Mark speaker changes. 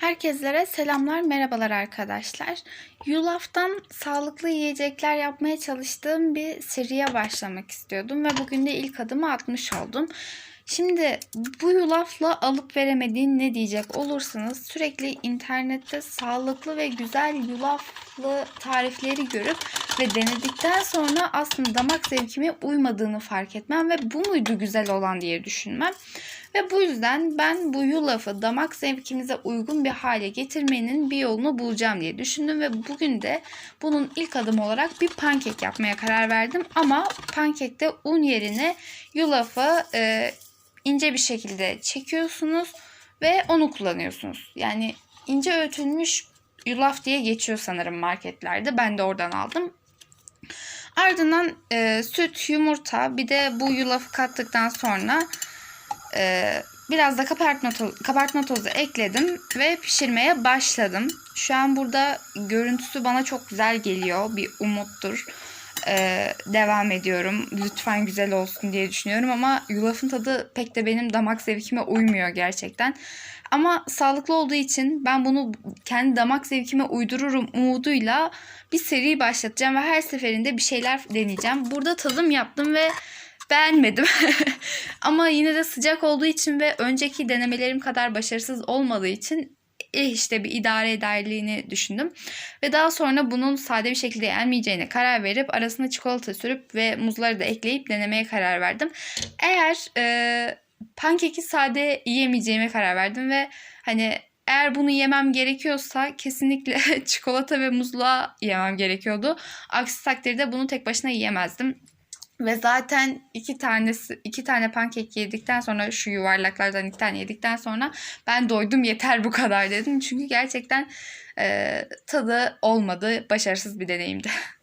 Speaker 1: Herkeslere selamlar, merhabalar arkadaşlar. Yulaf'tan sağlıklı yiyecekler yapmaya çalıştığım bir seriye başlamak istiyordum ve bugün de ilk adımı atmış oldum. Şimdi bu yulafla alıp veremediğin ne diyecek olursanız sürekli internette sağlıklı ve güzel yulaflı tarifleri görüp ve denedikten sonra aslında damak zevkime uymadığını fark etmem ve bu muydu güzel olan diye düşünmem. Ve bu yüzden ben bu yulafı damak zevkimize uygun bir hale getirmenin bir yolunu bulacağım diye düşündüm ve bugün de bunun ilk adımı olarak bir pankek yapmaya karar verdim. Ama pankekte un yerine yulafı e, ince bir şekilde çekiyorsunuz ve onu kullanıyorsunuz. Yani ince öğütülmüş yulaf diye geçiyor sanırım marketlerde. Ben de oradan aldım. Ardından e, süt, yumurta bir de bu yulafı kattıktan sonra e, biraz da kabartma tozu, kabartma tozu ekledim ve pişirmeye başladım. Şu an burada görüntüsü bana çok güzel geliyor. Bir umuttur. E, devam ediyorum. Lütfen güzel olsun diye düşünüyorum ama yulafın tadı pek de benim damak zevkime uymuyor gerçekten. Ama sağlıklı olduğu için ben bunu kendi damak zevkime uydururum umuduyla bir seri başlatacağım ve her seferinde bir şeyler deneyeceğim. Burada tadım yaptım ve beğenmedim. Ama yine de sıcak olduğu için ve önceki denemelerim kadar başarısız olmadığı için işte bir idare ederliğini düşündüm. Ve daha sonra bunun sade bir şekilde yenmeyeceğine karar verip arasına çikolata sürüp ve muzları da ekleyip denemeye karar verdim. Eğer e, pankeki sade yiyemeyeceğime karar verdim ve hani eğer bunu yemem gerekiyorsa kesinlikle çikolata ve muzla yemem gerekiyordu. Aksi takdirde bunu tek başına yiyemezdim. Ve zaten iki tanesi iki tane pankek yedikten sonra şu yuvarlaklardan iki tane yedikten sonra ben doydum yeter bu kadar dedim. Çünkü gerçekten e, tadı olmadı. Başarısız bir deneyimdi.